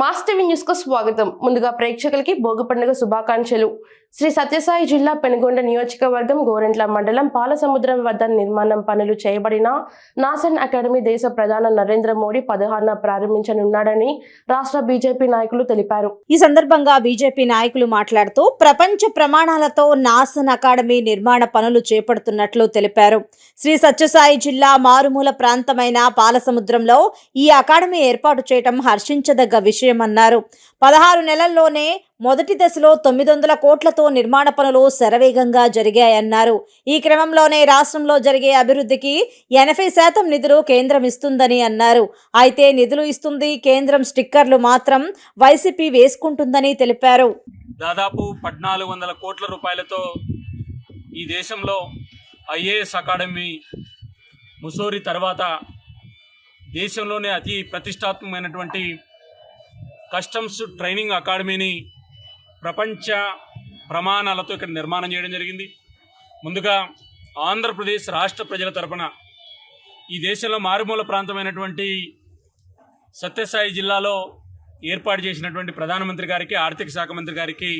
Mass TV న్యూస్కు స్వాగతం. ముందుగా ప్రేక్షకులకి భోగి పండుగ శుభాకాంక్షలు. శ్రీ సత్యసాయి జిల్లా పెనుగొండ నియోజకవర్గం గోరెంట్ల మండలం పాలసముద్రం వద్ద నిర్మాణం పనులు చేయబడిన నాసన్ అకాడమీ దేశ ప్రధాన నరేంద్ర మోడీ పదహారున ప్రారంభించనున్నాడని రాష్ట్ర బీజేపీ నాయకులు తెలిపారు. ఈ సందర్భంగా బీజేపీ నాయకులు మాట్లాడుతూ ప్రపంచ ప్రమాణాలతో నాసన్ అకాడమీ నిర్మాణ పనులు చేపడుతున్నట్లు తెలిపారు. శ్రీ సత్యసాయి జిల్లా మారుమూల ప్రాంతమైన పాలసముద్రంలో ఈ అకాడమీ ఏర్పాటు చేయడం హర్షించదగ్గ విషయం విషయమన్నారు. పదహారు నెలల్లోనే మొదటి దశలో తొమ్మిది వందల కోట్లతో నిర్మాణ పనులు శరవేగంగా జరిగాయన్నారు. ఈ క్రమంలోనే రాష్ట్రంలో జరిగే అభివృద్ధికి ఎనభై శాతం నిధులు కేంద్రం ఇస్తుందని అన్నారు. అయితే నిధులు ఇస్తుంది కేంద్రం స్టిక్కర్లు మాత్రం వైసీపీ వేసుకుంటుందని తెలిపారు. దాదాపు పద్నాలుగు వందల కోట్ల రూపాయలతో ఈ దేశంలో ఐఏఎస్ అకాడమీ ముసోరి తర్వాత దేశంలోనే అతి ప్రతిష్టాత్మకమైనటువంటి కస్టమ్స్ ట్రైనింగ్ అకాడమీని ప్రపంచ ప్రమాణాలతో ఇక్కడ నిర్మాణం చేయడం జరిగింది. ముందుగా ఆంధ్రప్రదేశ్ రాష్ట్ర ప్రజల తరపున ఈ దేశంలో మారుమూల ప్రాంతమైనటువంటి సత్యసాయి జిల్లాలో ఏర్పాటు చేసినటువంటి ప్రధానమంత్రి గారికి ఆర్థిక శాఖ మంత్రి గారికి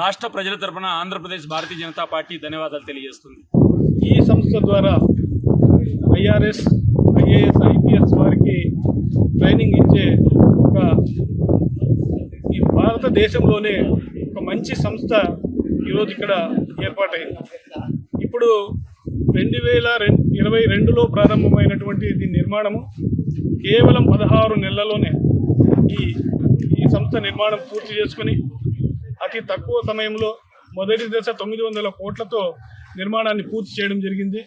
రాష్ట్ర ప్రజల తరపున ఆంధ్రప్రదేశ్ భారతీయ జనతా పార్టీ ధన్యవాదాలు తెలియజేస్తుంది. ఈ సంస్థ ద్వారా ఐఆర్ఎస్ ఐఏఎస్ ఐపీఎస్ వారికి ట్రైనింగ్ ఇచ్చే ఒక భారతదేశంలోనే ఒక మంచి సంస్థ ఈరోజు ఇక్కడ ఏర్పాటైంది. ఇప్పుడు రెండు వేల ఇరవై రెండులో ప్రారంభమైనటువంటి దీని నిర్మాణము కేవలం పదహారు నెలల్లోనే ఈ ఈ సంస్థ నిర్మాణం పూర్తి చేసుకుని అతి తక్కువ సమయంలో మొదటి దశ తొమ్మిది వందల కోట్లతో నిర్మాణాన్ని పూర్తి చేయడం జరిగింది.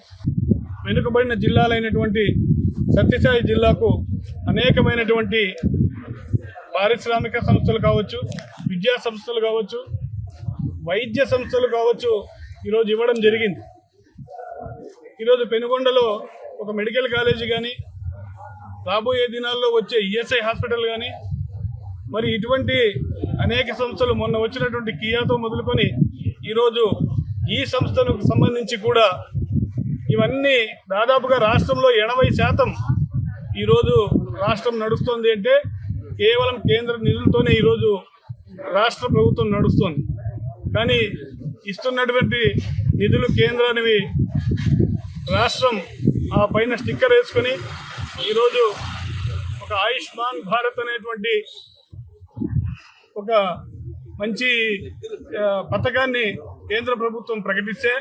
వెనుకబడిన జిల్లాలైనటువంటి సత్యసాయి జిల్లాకు అనేకమైనటువంటి పారిశ్రామిక సంస్థలు కావచ్చు విద్యా సంస్థలు కావచ్చు వైద్య సంస్థలు కావచ్చు ఈరోజు ఇవ్వడం జరిగింది. ఈరోజు పెనుగొండలో ఒక మెడికల్ కాలేజీ కానీ రాబోయే దినాల్లో వచ్చే ఈఎస్ఐ హాస్పిటల్ కానీ మరి ఇటువంటి అనేక సంస్థలు మొన్న వచ్చినటువంటి కియాతో మొదలుకొని ఈరోజు ఈ సంస్థలకు సంబంధించి కూడా ఇవన్నీ దాదాపుగా రాష్ట్రంలో ఎనభై శాతం ఈరోజు రాష్ట్రం నడుస్తుంది అంటే కేవలం కేంద్ర నిధులతోనే ఈరోజు రాష్ట్ర ప్రభుత్వం నడుస్తుంది. కానీ ఇస్తున్నటువంటి నిధులు కేంద్రానివి రాష్ట్రం ఆ పైన స్టిక్కర్ వేసుకొని ఈరోజు ఒక ఆయుష్మాన్ భారత్ అనేటువంటి ఒక మంచి పథకాన్ని కేంద్ర ప్రభుత్వం ప్రకటిస్తే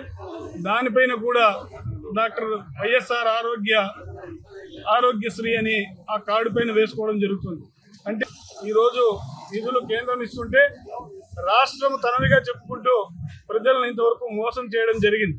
దానిపైన కూడా డాక్టర్ వైఎస్ఆర్ ఆరోగ్య ఆరోగ్యశ్రీ అని ఆ కార్డు పైన వేసుకోవడం జరుగుతుంది. అంటే ఈరోజు నిధులు కేంద్రం ఇస్తుంటే రాష్ట్రం తనదిగా చెప్పుకుంటూ ప్రజలను ఇంతవరకు మోసం చేయడం జరిగింది.